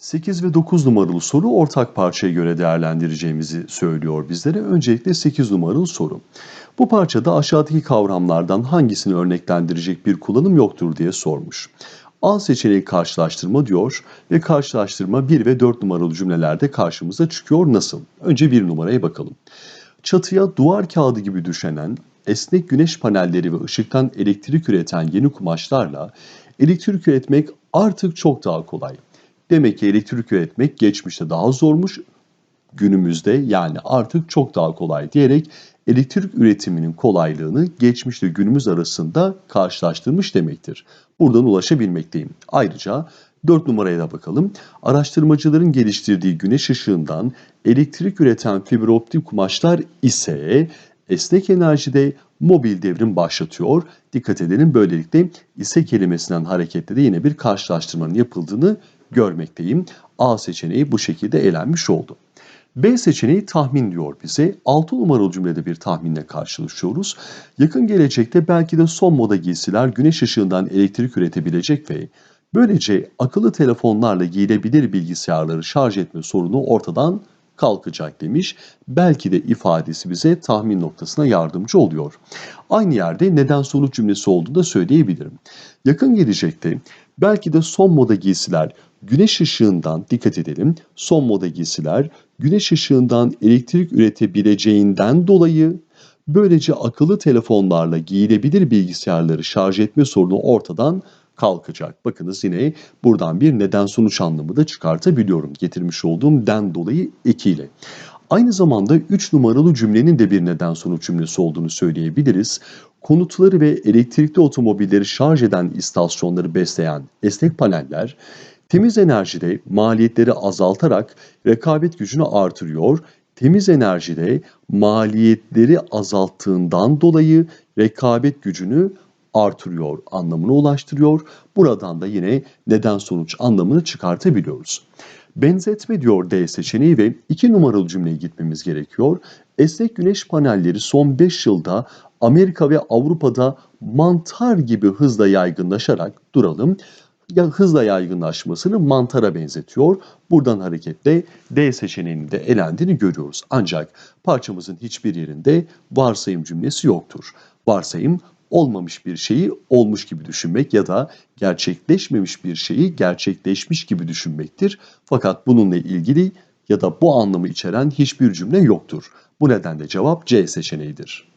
8 ve 9 numaralı soru ortak parçaya göre değerlendireceğimizi söylüyor bizlere. Öncelikle 8 numaralı soru. Bu parçada aşağıdaki kavramlardan hangisini örneklendirecek bir kullanım yoktur diye sormuş. A seçeneği karşılaştırma diyor ve karşılaştırma 1 ve 4 numaralı cümlelerde karşımıza çıkıyor nasıl? Önce 1 numaraya bakalım. Çatıya duvar kağıdı gibi düşenen esnek güneş panelleri ve ışıktan elektrik üreten yeni kumaşlarla elektrik üretmek artık çok daha kolay. Demek ki elektrik üretmek geçmişte daha zormuş, günümüzde yani artık çok daha kolay diyerek elektrik üretiminin kolaylığını geçmişle günümüz arasında karşılaştırmış demektir. Buradan ulaşabilmekteyim. Ayrıca 4 numaraya da bakalım. Araştırmacıların geliştirdiği güneş ışığından elektrik üreten fiber optik kumaşlar ise esnek enerjide mobil devrim başlatıyor. Dikkat edelim böylelikle ise kelimesinden hareketle de yine bir karşılaştırmanın yapıldığını görmekteyim. A seçeneği bu şekilde elenmiş oldu. B seçeneği tahmin diyor bize. 6 numaralı cümlede bir tahminle karşılaşıyoruz. Yakın gelecekte belki de son moda giysiler güneş ışığından elektrik üretebilecek ve böylece akıllı telefonlarla giyilebilir bilgisayarları şarj etme sorunu ortadan kalkacak demiş. Belki de ifadesi bize tahmin noktasına yardımcı oluyor. Aynı yerde neden sonuç cümlesi olduğunu da söyleyebilirim. Yakın gelecekte belki de son moda giysiler güneş ışığından dikkat edelim. Son moda giysiler güneş ışığından elektrik üretebileceğinden dolayı böylece akıllı telefonlarla giyilebilir bilgisayarları şarj etme sorunu ortadan kalkacak. Bakınız yine buradan bir neden sonuç anlamı da çıkartabiliyorum. Getirmiş olduğum den dolayı ekiyle. Aynı zamanda 3 numaralı cümlenin de bir neden sonuç cümlesi olduğunu söyleyebiliriz. Konutları ve elektrikli otomobilleri şarj eden istasyonları besleyen esnek paneller temiz enerjide maliyetleri azaltarak rekabet gücünü artırıyor. Temiz enerjide maliyetleri azalttığından dolayı rekabet gücünü artırıyor anlamına ulaştırıyor. Buradan da yine neden sonuç anlamını çıkartabiliyoruz. Benzetme diyor D seçeneği ve 2 numaralı cümleye gitmemiz gerekiyor. Esnek güneş panelleri son 5 yılda Amerika ve Avrupa'da mantar gibi hızla yaygınlaşarak duralım. Ya hızla yaygınlaşmasını mantara benzetiyor. Buradan hareketle D seçeneğinin de elendiğini görüyoruz. Ancak parçamızın hiçbir yerinde varsayım cümlesi yoktur. Varsayım olmamış bir şeyi olmuş gibi düşünmek ya da gerçekleşmemiş bir şeyi gerçekleşmiş gibi düşünmektir. Fakat bununla ilgili ya da bu anlamı içeren hiçbir cümle yoktur. Bu nedenle cevap C seçeneğidir.